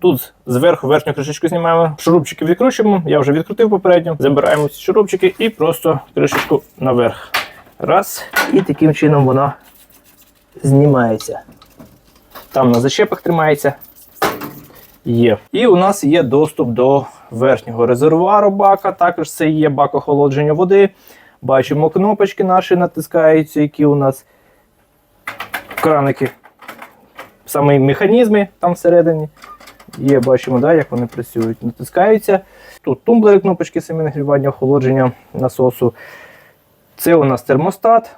Тут зверху верхню кришечку знімаємо, шурупчики відкручуємо. Я вже відкрутив попередньо. Забираємо ці шурупчики і просто кришечку наверх. Раз. І таким чином вона знімається. Там на зачепах тримається. Є. І у нас є доступ до верхнього резервуару бака. Також це є бак охолодження води. Бачимо кнопочки наші натискаються, які у нас краники. Саме механізми там всередині. Є, бачимо, да, як вони працюють. Натискаються. Тут тумблери, кнопочки самі нагрівання, охолодження насосу. Це у нас термостат.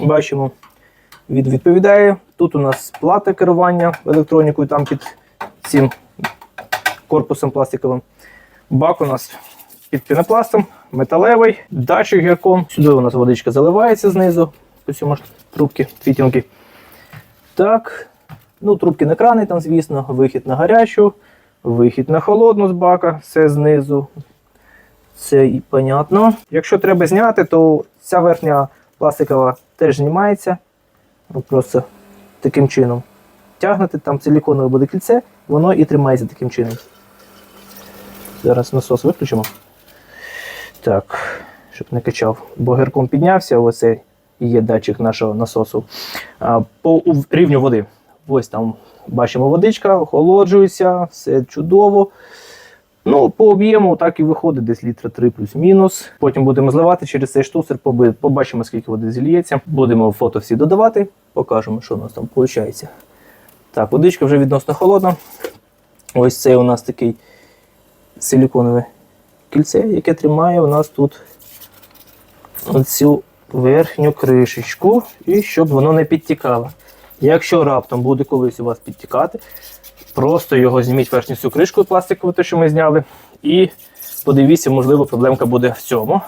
Бачимо, від, відповідає. Тут у нас плата керування електронікою, там під цим корпусом пластиковим. Бак у нас під пінопластом, металевий, датчик гірком. Сюди у нас водичка заливається знизу, по цьому трубки, фітінки. Так. Ну, трубки на крани, там, звісно, вихід на гарячу, вихід на холодну з бака, все знизу. Це і понятно. Якщо треба зняти, то ця верхня пластикова теж знімається. Просто таким чином. Тягнете, там силіконове буде кільце, воно і тримається таким чином. Зараз насос виключимо. Так, щоб не качав. Бо гірком піднявся, оцей є датчик нашого насосу. По рівню води. Ось там бачимо водичка, охолоджується, все чудово. Ну, по об'єму так і виходить десь літра 3 плюс-мінус. Потім будемо зливати через цей штуцер, побачимо, скільки води зільється. Будемо фото всі додавати, покажемо, що у нас там виходить. Так, водичка вже відносно холодна. Ось це у нас такий силіконове кільце, яке тримає у нас тут оцю верхню кришечку, і щоб воно не підтікало. Якщо раптом буде колись у вас підтікати, просто його зніміть верхню цю кришку пластикову, те, що ми зняли, і подивіться, можливо, проблемка буде в цьому.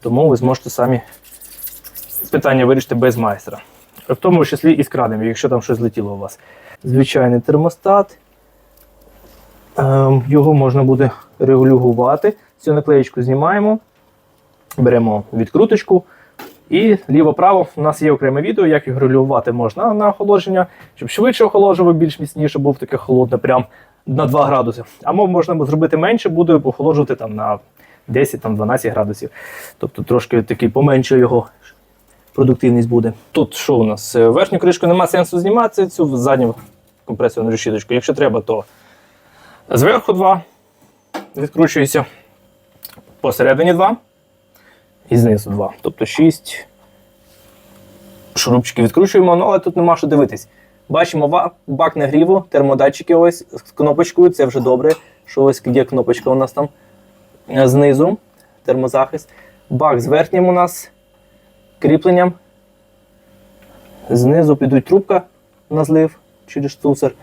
Тому ви зможете самі питання вирішити без майстра. В тому числі і з кранами, якщо там щось злетіло у вас. Звичайний термостат. Ем, Його можна буде регулювати. Цю наклеєчку знімаємо, беремо відкруточку. І ліво-право у нас є окреме відео, як його регулювати можна на охолодження, щоб швидше охолоджував, більш міцніше був таке холодне, прям на 2 градуси. Або можна зробити менше, буде охолоджувати там на 10-12 градусів. Тобто трошки такий поменше його продуктивність буде. Тут що у нас? Е, Верхню кришку нема сенсу знімати, цю задню компресорну решіточку. Якщо треба, то зверху два відкручується, посередині два і знизу два. Тобто 6 шурупчиків відкручуємо, ну, але тут нема що дивитись. Бачимо бак нагріву, термодатчики ось з кнопочкою, це вже добре. Що ось є кнопочка у нас там е, знизу, термозахист. Бак з верхнім у нас кріпленням. Знизу підуть трубка на злив через штуцер.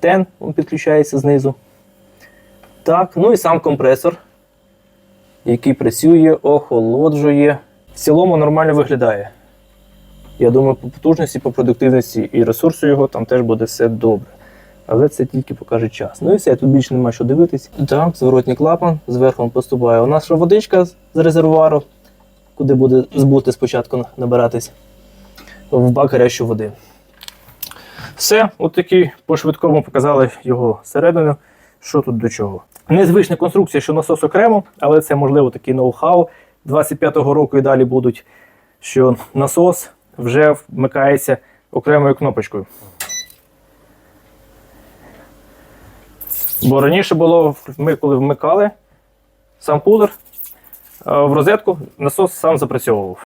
Тен підключається знизу. Так, ну і сам компресор який працює, охолоджує. В цілому нормально виглядає. Я думаю, по потужності, по продуктивності і ресурсу його там теж буде все добре. Але це тільки покаже час. Ну і все, тут більше немає що дивитись. Так, зворотній клапан, зверху поступає. У нас водичка з резервуару, куди буде збути спочатку набиратись в бак гарячої води. Все, от такі по швидкому показали його середину, що тут до чого. Незвична конструкція, що насос окремо, але це можливо такий ноу-хау. 25-го року і далі будуть, що насос вже вмикається окремою кнопочкою. Бо раніше було, ми коли вмикали сам кулер в розетку, насос сам запрацьовував.